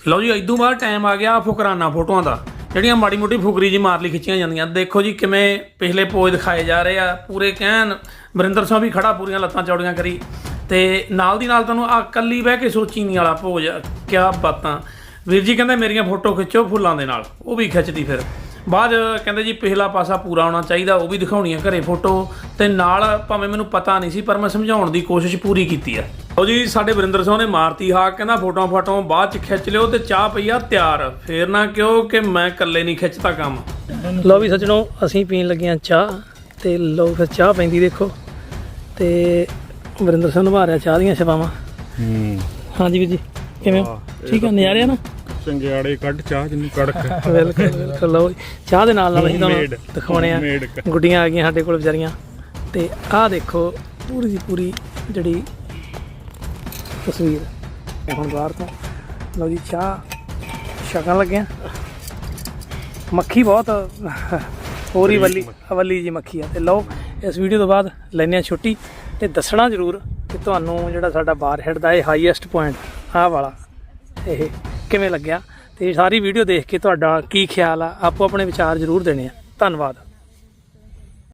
ਲਓ ਜੀ ਇਦੋਂ ਬਾਅਦ ਟਾਈਮ ਆ ਗਿਆ ਫੁਕਰਾਨਾ ਫੋਟੋਆਂ ਦਾ। ਜਿਹੜੀਆਂ ਮਾੜੀ ਮੋਟੀ ਫੁਕਰੀ ਜੀ ਮਾਰ ਲਈ ਖਿੱਚੀਆਂ ਜਾਂਦੀਆਂ। ਦੇਖੋ ਜੀ ਕਿਵੇਂ ਪਿਛਲੇ ਪੋਜ ਦਿਖਾਏ ਜਾ ਰਹੇ ਆ। ਪੂਰੇ ਕਹਿਣ, ਵਰਿੰਦਰ ਸਿੰਘ ਵੀ ਖੜਾ, ਪੂਰੀਆਂ ਲੱਤਾਂ ਚੌੜੀਆਂ ਕਰੀ। ਤੇ ਨਾਲ ਦੀ ਨਾਲ ਤੁਹਾਨੂੰ ਆ ਕੱਲੀ ਬਹਿ ਕੇ ਸੋਚੀ ਨਹੀਂ ਵਾਲਾ ਪੋਜ ਕਿਆ ਬਾਤਾਂ। ਵੀਰ ਜੀ ਕਹਿੰਦੇ ਮੇਰੀਆਂ ਫੋਟੋ ਖਿੱਚੋ ਫੁੱਲਾਂ ਦੇ ਨਾਲ, ਉਹ ਵੀ ਖਿੱਚਦੀ ਫਿਰ। ਬਾਅਦ 'ਚ ਕਹਿੰਦੇ ਜੀ ਪਿਛਲਾ ਪਾਸਾ ਪੂਰਾ ਹੋਣਾ ਚਾਹੀਦਾ, ਉਹ ਵੀ ਦਿਖਾਉਣੀ ਆ ਘਰੇ ਫੋਟੋ। ਤੇ ਨਾਲ ਭਾਵੇਂ ਮੈਨੂੰ ਪਤਾ ਨਹੀਂ ਸੀ, ਪਰ ਮੈਂ ਸਮਝਾਉਣ ਦੀ ਕੋਸ਼ਿਸ਼ ਪੂਰੀ ਕੀਤੀ ਆ। ਲਓ ਜੀ, ਸਾਡੇ ਵਰਿੰਦਰ ਸਿੰਘ ਨੇ ਮਾਰਤੀ ਹਾਕ, ਕਹਿੰਦਾ ਫੋਟੋਆਂ ਫੋਟੋਆਂ ਬਾਅਦ ਚ ਖਿੱਚ ਲਿਓ ਤੇ ਚਾਹ ਪਈ ਆ ਤਿਆਰ। ਫੇਰ ਨਾ ਕਿਉਂ ਕਿ ਮੈਂ ਇਕੱਲੇ ਨਹੀਂ ਖਿੱਚਦਾ ਕੰਮ। ਲਓ ਵੀ ਸੱਜਣੋ, ਅਸੀਂ ਪੀਣ ਲੱਗੇ ਹਾਂ ਚਾਹ, ਤੇ ਲਓ ਫਿਰ ਚਾਹ ਪੈਂਦੀ ਦੇਖੋ। ਤੇ ਵਰਿੰਦਰ ਸਿੰਘ ਨਿਭਾ ਰਿਹਾ ਚਾਹ ਦੀਆਂ ਛਪਾਵਾਂ ਹੂੰ। ਹਾਂਜੀ ਵੀਰ ਜੀ ਕਿਵੇਂ? ਹੋ? ਠੀਕ ਹੈ ਨਜ਼ਾਰੇ ਆ ਨਾ? ਚੰਗਿਆੜੇ ਕੱਢ ਚਾਹ ਜਿੰਨੂੰ ਕੜਕ। ਬਿਲਕੁਲ ਬਿਲਕੁਲ ਲਓ ਜੀ। ਚਾਹ ਦੇ ਨਾਲ ਨਾਲ ਅਸੀਂ ਤੁਹਾਨੂੰ Homemade, ਦਿਖਾਉਣੇ ਆ। homemade। ਗੁੱਡੀਆਂ ਆ ਗਈਆਂ ਸਾਡੇ ਕੋਲ ਵਿਚਾਰੀਆਂ। ਤੇ ਆਹ ਦੇਖੋ ਪੂਰੀ ਦੀ ਪੂਰੀ ਜਿਹੜੀ ਤਸਵੀਰ। ਹੁਣ ਬਾਹਰ ਤੋਂ। ਲਓ ਜੀ ਚਾਹ ਛਕਣ ਲੱਗੇ ਆ। ਮੱਖੀ ਬਹੁਤ ਹੋਰ ਵੱਲੀ ਵੱਲੀ ਜੀ ਮੱਖੀ ਆ। ਤੇ ਲਓ ਇਸ ਵੀਡੀਓ ਤੋਂ ਬਾਅਦ ਲੈਣੇ ਆ ਛੁੱਟੀ। ਤੇ ਦੱਸਣਾ ਜ਼ਰੂਰ ਕਿ ਤੁਹਾਨੂੰ ਜਿਹੜਾ ਸਾਡਾ ਬਾਰ ਹੈਡ ਦਾ ਇਹ ਹਾਈਐਸਟ ਪੁਆਇੰਟ ਆਹ ਵਾਲਾ, ਇਹ ਕਿਵੇਂ ਲੱਗਿਆ ਤੇ ਸਾਰੀ ਵੀਡੀਓ ਦੇਖ ਕੇ ਤੁਹਾਡਾ ਕੀ ਖਿਆਲ ਆ ਆਪੋ ਆਪਣੇ ਵਿਚਾਰ ਜ਼ਰੂਰ ਦੇਣੇ ਆ। ਧੰਨਵਾਦ।